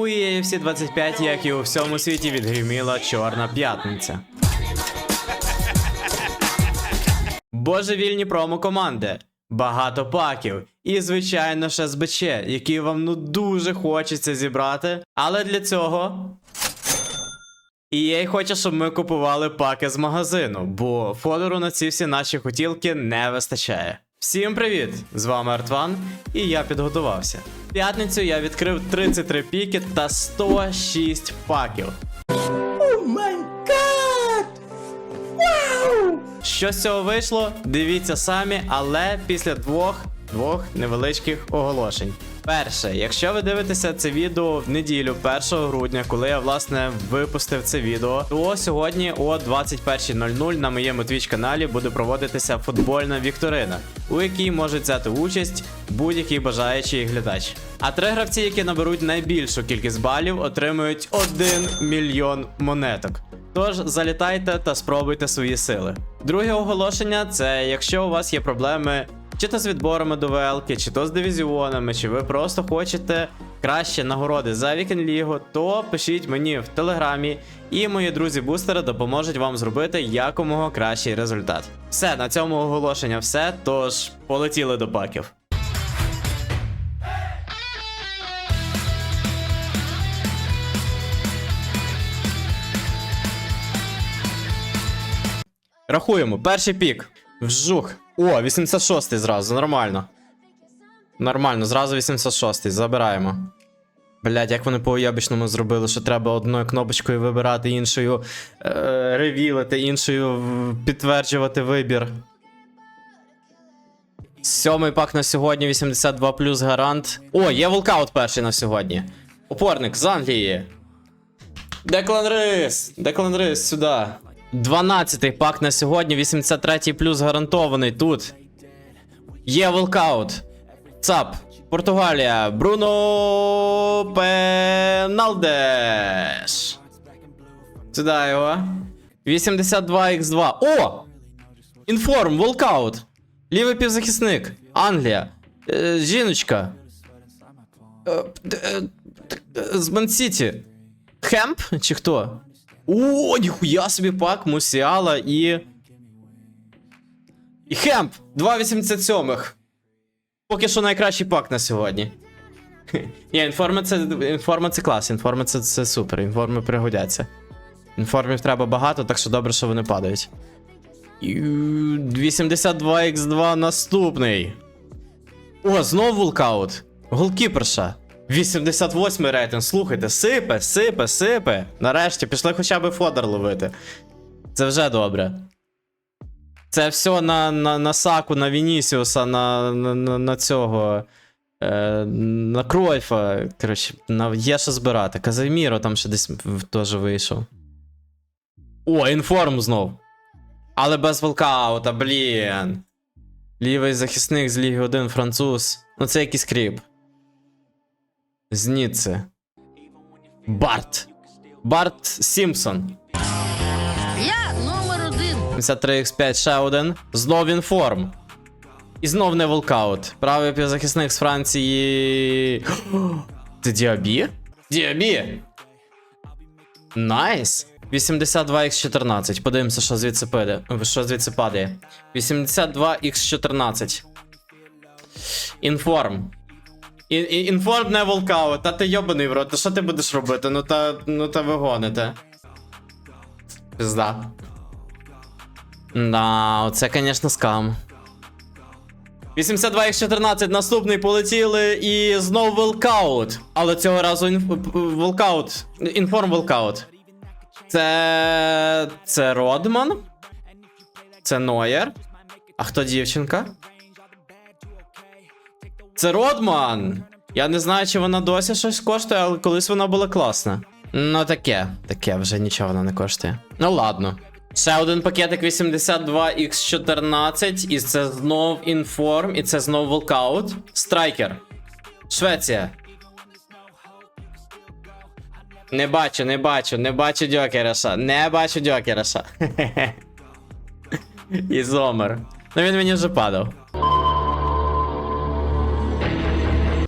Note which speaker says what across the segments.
Speaker 1: У EFC 25, як і у всьому світі, відгриміла Чорна п'ятниця. Божевільні промо-команди, багато паків і, звичайно, ж СБЧ, які вам ну дуже хочеться зібрати. Але для цього EA хоче, щоб ми купували паки з магазину, бо фодору на ці всі наші хотілки не вистачає. Всім привіт! З вами Артван, і я підготувався. В П'ятницю я відкрив 33 піки та 106 паків. Що з цього вийшло? Дивіться самі, але після двох двох невеличких оголошень. Перше, якщо ви дивитеся це відео в неділю, 1 грудня, коли я власне випустив це відео, то сьогодні о 21.00 на моєму твіч каналі буде проводитися футбольна вікторина, у якій можуть взяти участь будь-який бажаючий глядач. А три гравці, які наберуть найбільшу кількість балів, отримують 1 мільйон монеток. Тож залітайте та спробуйте свої сили. Друге оголошення це якщо у вас є проблеми чи то з відборами до ВЛК, чи то з дивізіонами, чи ви просто хочете краще нагороди за Вікенд Лігу, то пишіть мені в телеграмі, і мої друзі-бустери допоможуть вам зробити якомога кращий результат. Все, на цьому оголошення все, тож полетіли до паків. Рахуємо, перший пік. Вжух. О, 86 зразу, нормально. Нормально, зразу 86 й забираємо. Блять, як вони по уябічному зробили, що треба одною кнопочкою вибирати, іншою е, ревілити, іншою підтверджувати вибір. Сьомий пак на сьогодні, 82 плюс гарант. О, є волкаут перший на сьогодні. Опорник з Англії. Деклан Рис! Деклан Рис, сюди. 12-й пак на сьогодні, 83 плюс гарантований тут. Є волкаут. ЦАП. Португалія. Бруно Пеналдеш. Сюди його. 82х2. О! Інформ, волкаут. Лівий півзахисник. Англія. Е, жіночка. Е, д- е, з Мансіті. Хемп? Чи хто? О, ніхуя собі пак, Мусіала і. І Хемп! 2,87. Поки що найкращий пак на сьогодні. Ні, інформи це, інформи це клас, інформи це, це супер, інформи пригодяться. Інформів треба багато, так що добре, що вони падають. І 82х2 наступний. О, знову вулкаут. Голкіперша. 88 рейтинг. Слухайте, сипе, сипе, сипе. Нарешті пішли хоча б фодер ловити. Це вже добре. Це все на, на, на Саку, на Вінісіуса, на, на, на, цього. Е, на Кройфа. Коротше, на, є що збирати. Казайміро там ще десь теж вийшов. О, інформ знов. Але без волкаута, блін. Лівий захисник з Ліги 1 француз. Ну це якийсь кріп. З Ніцце. Барт. Барт Сімпсон.
Speaker 2: Я номер один.
Speaker 1: 73x5 ще один. Знов інформ. І знов не волкаут. Правий півзахисник з Франції. Це Діабі? Діабі! Найс! 82x14. Подивимося, що звідси падає. Що звідси падає. 82x14. Інформ. Інформ не волкаут. Та ти йобаний в рот. Та що ти будеш робити? Ну та, ну та ви гоните. Пизда. Да, оце, звісно, скам. 82x14 наступний полетіли і знов волкаут. Але цього разу інф... волкаут. Інформ волкаут. Це. Це Родман. Це Ноєр. А хто дівчинка? Це Родман. Я не знаю, чи вона досі щось коштує, але колись вона була класна. Ну таке, таке, вже нічого вона не коштує. Ну ладно. Ще один пакетик 82x14, і це знов інформ, і це знов волкаут. Страйкер. Швеція. Не бачу, не бачу, не бачу Дьокереша. Не бачу Дьокереша. І Зомер. Ну він мені вже падав.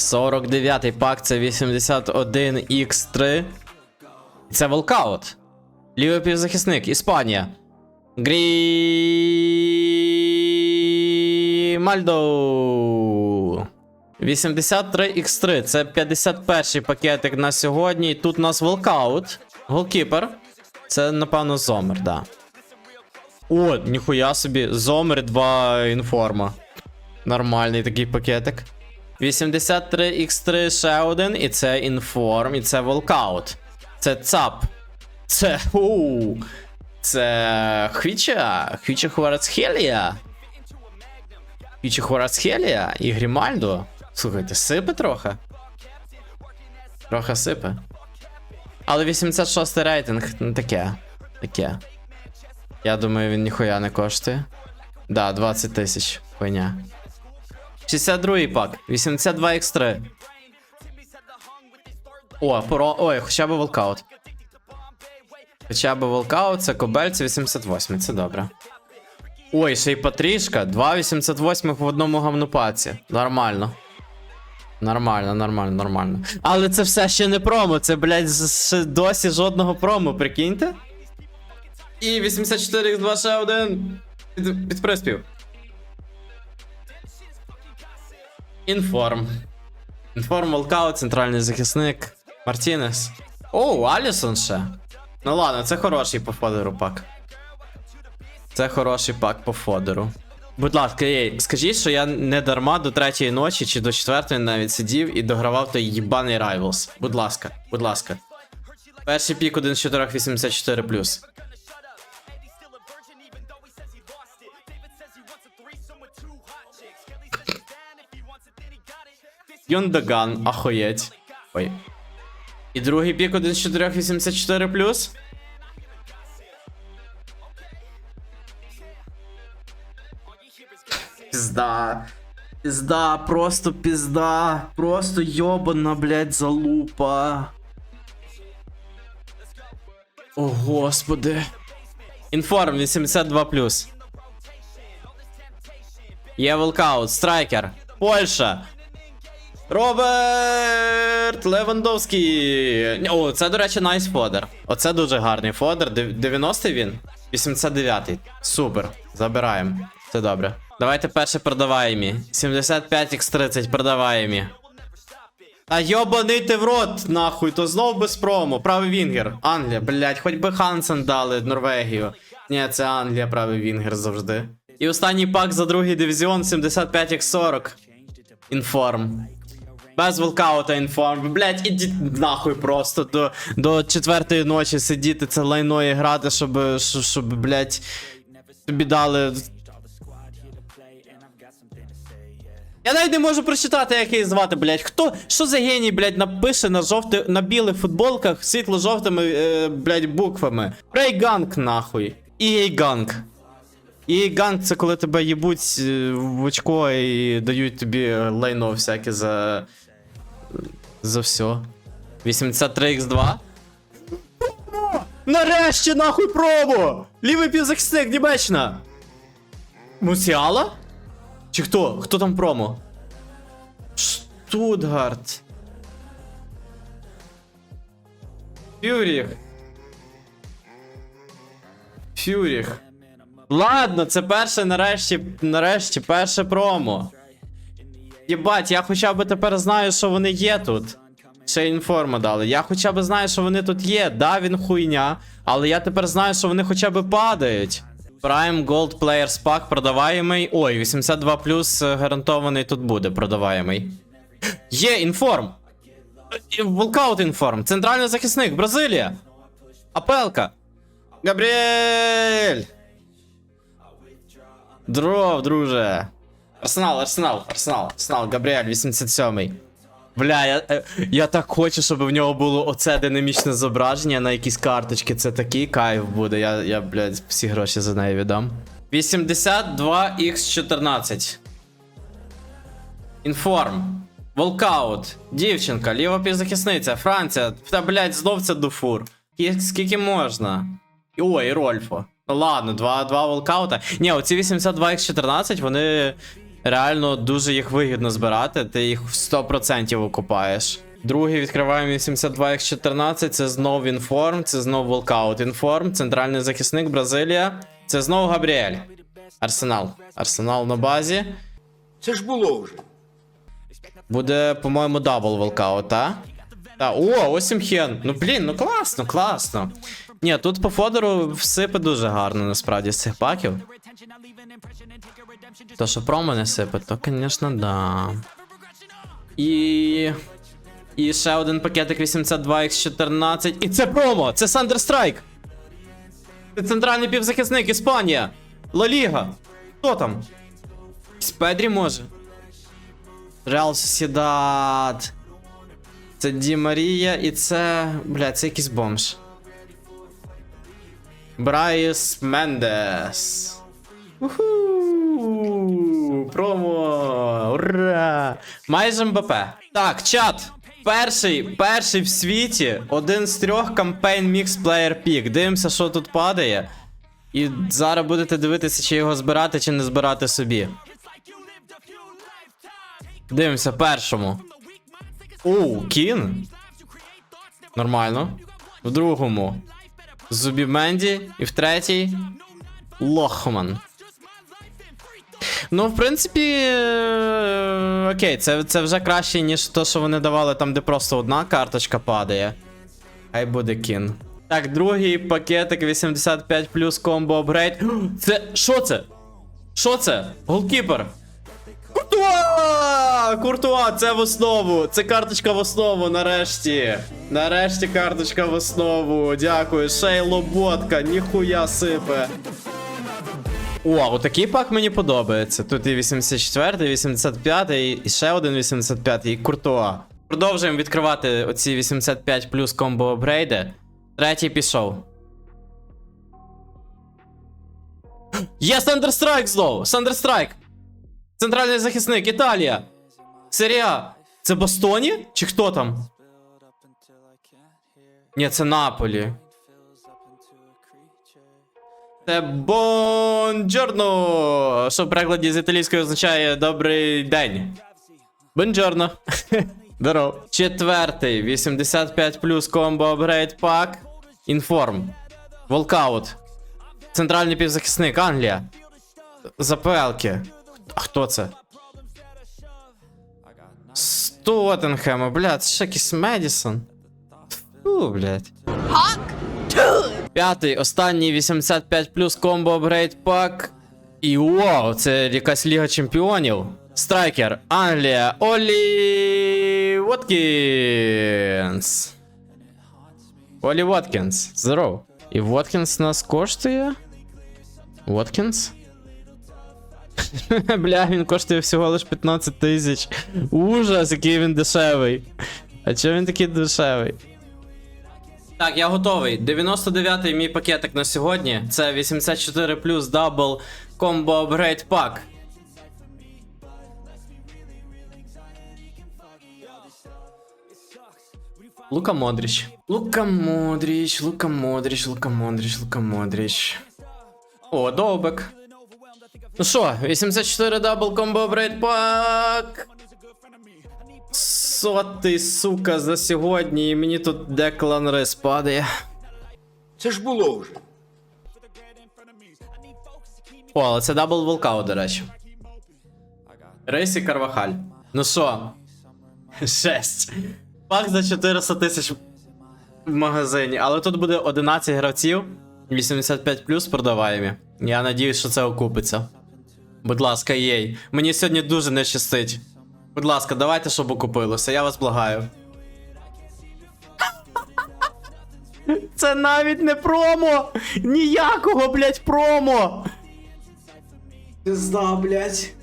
Speaker 1: 49-й пак це 81X3. Це волкаут. Лівий півзахисник, Іспанія. Грімальдо. 83X3. Це 51-й пакетик на сьогодні. І тут у нас волкаут. Голкіпер. Це, напевно, Зомер, да. О, ніхуя собі. Зомер 2 інформа. Нормальний такий пакетик. 83X3 ще один, і це інформ, і це волкаут. Це ЦАП. Це. У, це Хвіча. Хвіча Хуарацхелія. Хвіча Хуарацхелія і Грімальдо. Слухайте, сипе трохи. Трохи сипе. Але 86 рейтинг, ну таке. Таке. Я думаю, він ніхуя не коштує. Да, 20 тисяч. Хуйня. 62 пак. 82 x3. О, поро... Ой, хоча б волкаут. Хоча б волкаут, це кобель, це 88, це добре. Ой, ще й Патрішка. 2 88 в одному гамнупаці. Нормально. Нормально, нормально, нормально. Але це все ще не промо, це, блядь, ще досі жодного промо, прикиньте. І 84x2 ще один. Під, під приспів. Інформ. Інформ Волкаут, центральний захисник. Мартінес. О, Алісон ще. Ну ладно, це хороший по фодеру пак. Це хороший пак по фодеру. Будь ласка, ей, скажіть, що я не дарма до третьої ночі чи до четвертої навіть сидів і догравав той їбаний Rivals. Будь ласка, будь ласка. Перший пік 1 з 4 84 Йондаган, ахуєть. Ой. І другий пік 1 з 4 84 Пізда. Пізда, просто пізда. Просто йобана, блядь, залупа. О, господи. Інформ 82 Є волкаут, страйкер. Польща. Роберт Левандовський. О, це, до речі, найс фодер. Оце дуже гарний фодер. 90-й він? 89-й. Супер. Забираємо. Це добре. Давайте перше продаваємі. 75x30 продаваємі. Та йобаний ти в рот, нахуй, то знов без промо. Правий Вінгер. Англія, блять, хоч би Хансен дали Норвегію. Ні, це Англія, правий Вінгер завжди. І останній пак за другий дивізіон 75x40. Інформ. Без волкаута інформ. Блять, ідіть нахуй просто до, до четвертої ночі сидіти, це лайно і грати, щоб, щоб, щоб блять, тобі дали. Я навіть не можу прочитати, як її звати, блять. Хто? Що за геній, блять, напише на жовти, на білих футболках світло-жовтими, е, блять, буквами. Рейганг, нахуй. І ганг. Це коли тебе їбуть е, в очко і дають тобі лайно всяке за. За все. 83x2. Нарешті нахуй промо! Лівий півзахисник, Німеччина! Мусіала? Чи хто? Хто там промо? Штутгарт. Фюріх. Фюріх. Ладно, це перше нарешті, нарешті, перше промо. Єбать, я хоча б тепер знаю, що вони є тут. Ще інформа дали. Я хоча б знаю, що вони тут є. Да, він хуйня, але я тепер знаю, що вони хоча б падають. Prime Gold Players Pack продаваємий. Ой, 82 плюс гарантований тут буде продаваємий. Є інформ. Волкаут інформ. Центральний захисник, Бразилія. Апелка. Габріель. Дров, друже. Арсенал, Арсенал, Арсенал, Арсенал, Габріель, 87-й. Бля, я, е, я так хочу, щоб в нього було оце динамічне зображення на якійсь карточці. Це такий кайф буде. Я, я блядь, всі гроші за неї віддам. 82x14. Інформ. Волкаут. Дівчинка, ліва півзахисниця, Франція. Та, блядь, знов це дуфур. Кі- Скільки можна? Ой, Рольфо. Ладно, два, два волкаута. Ні, оці 82x14, вони Реально дуже їх вигідно збирати, ти їх в 100% окупаєш. Другий відкриваємо 82x14, це знов інформ, це знов волкаут інформ, центральний захисник Бразилія. Це знов Габріель. Арсенал. Арсенал на базі.
Speaker 3: Це ж було вже.
Speaker 1: Буде, по-моєму, дабл волкаут, та? Та, о, ось Імхен. Ну блін, ну класно, класно. Ні, тут по фодеру всипе дуже гарно, насправді, з цих паків. То, що промо не сипе, то, звісно, да. І. І ще один пакетик 82x14. І це промо! Це Thunderstrike! Це центральний півзахисник Іспанія! Ла Ліга! Хто там? Спедрі може? Реал Сосідат. Це Ді Марія і це. Бля, це якийсь бомж. Брайс Мендес. Уху! Промо! Ура! Майже МБП. Так, чат. Перший, перший в світі, один з трьох кампейн Mix Player Pick. Дивимося, що тут падає. І зараз будете дивитися, чи його збирати, чи не збирати собі. Дивимося першому. Оу, кін. Нормально. В другому. Зубі Менді. І в третій. Лохман. Ну, в принципі. е, Окей, це, це вже краще, ніж то, що вони давали там, де просто одна карточка падає. Хай буде кін. Так, другий пакетик 85 плюс комбо апгрейд. Це. Що це? Що це? Голкіпер. Куртуа! Куртуа, це в основу. Це карточка в основу, нарешті. Нарешті карточка в основу. Дякую. Шейло ботка, ніхуя сипе. О, отакий пак мені подобається. Тут і 84, і 85, і ще один 85, і Куртуа. Продовжуємо відкривати оці 85 плюс комбо апгрейди. Третій пішов. Є Thunderstrike знову! Thunderstrike! Центральний захисник, Італія. Серія. Це Бастоні? Чи хто там? Ні, це Наполі. Це Бонджорно, що в перекладі з італійської означає добрий день. Бонджорно. Здоров. Четвертий, 85 плюс комбо апгрейд пак. Інформ. Волкаут. Центральний півзахисник, Англія. ЗПЛки. А хто це? З Тоттенхема, бля, це ще якийсь Медісон. Фу, блядь. П'ятий, останній 85 плюс комбо апгрейд пак. І вау, це якась Ліга Чемпіонів. Страйкер, Англія, Олі Воткінс. Олі Воткінс, здоров. І Воткінс нас коштує? Воткінс? Бля, він коштує всього лиш 15 тисяч. Ужас, який він дешевий. А чого він такий дешевий? Так, я готовий. 99-й мій пакетик на сьогодні. Це 84 плюс дабл комбо апгрейд пак. Лука Модріч. Лука Модріч, Лука Модріч, Лука Модріч, Лука Модріч. О, довбик. Ну що, 84 дабл комбо апгрейд пак. Сотий, сука, за сьогодні, і мені тут Деклан Рис падає.
Speaker 3: Це ж було вже.
Speaker 1: О, але це дабл волкаут, до речі. Рейс і Карвахаль. Ну що? Шесть. Пак за 400 тисяч в магазині. Але тут буде 11 гравців. 85 плюс продаваємі. Я надіюсь, що це окупиться. Будь ласка, єй. Мені сьогодні дуже не щастить. Будь ласка, давайте, щоб окупилося, я вас благаю. Це навіть не промо! Ніякого, блять, промо! Пизда, блять.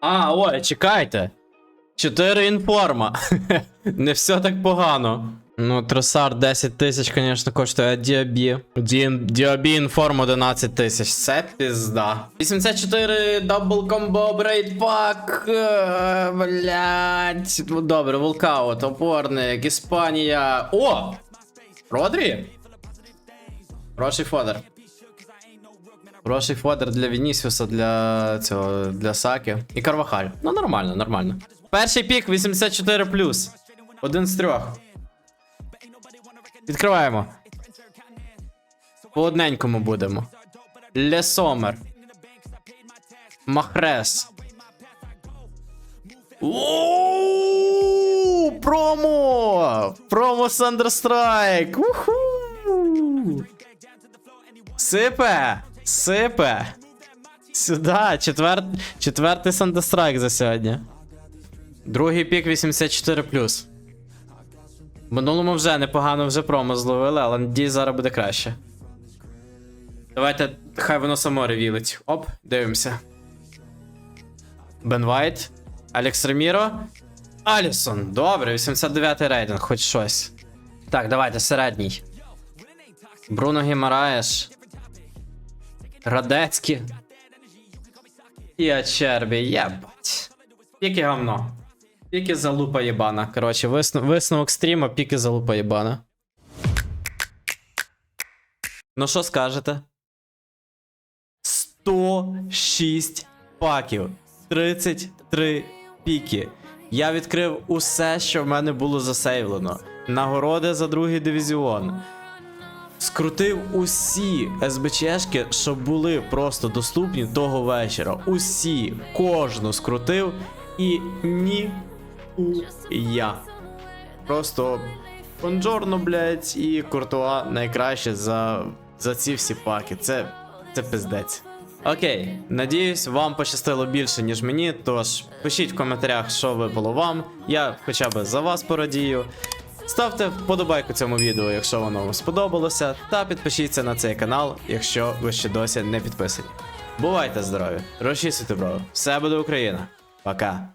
Speaker 1: А, ой, чекайте. 4 інформа. Не все так погано. Ну, тросар 10 тисяч, звісно, коштує, а Діабі. Діабі інформ 11 тисяч. Це пізда. 84 дабл комбо брейд пак. Е, Блять. Ну добре, вулкаут, опорник, Іспанія. О! Родрі? Хороший фодер. Хороший фодер для Вінісіуса, для цього, для Саки. І Карвахаль. Ну, нормально, нормально. Перший пік 84 Один з трьох. Відкриваємо. По одненькому будемо. Лесомер. Махрес. Оу, Промо! Промо Сандерстрайк! Уху! Сипе! Сипе! Сюда! Четвер... Четвертий Сандерстрайк за сьогодні. Другий пік 84. В минулому вже непогано вже промо зловили, але надію, зараз буде краще. Давайте, хай воно само ревілить. Оп, дивимося. Бен Вайт. Алекс Реміро. Алісон. Добре, 89 й рейтинг, хоч щось. Так, давайте, середній. Бруно Гімараєш. Радецькі. І Ачербі, єбать. Піки говно. Піки залупа єбана. Коротше, висну... висновок стріма, піки залупа єбана. Ну що скажете? 106 паків. 33 піки. Я відкрив усе, що в мене було засейвлено. Нагороди за другий дивізіон. Скрутив усі СБЧшки, що були просто доступні того вечора. Усі, кожну скрутив і ні у я. Просто Бонджорно, блядь, і Куртуа найкраще за, за ці всі паки. Це, це пиздець. Окей, надіюсь, вам пощастило більше, ніж мені. Тож пишіть в коментарях, що випало вам. Я хоча б за вас порадію. Ставте вподобайку цьому відео, якщо воно вам сподобалося, та підпишіться на цей канал, якщо ви ще досі не підписані. Бувайте здорові, розчистити бро, Все буде Україна. Пока.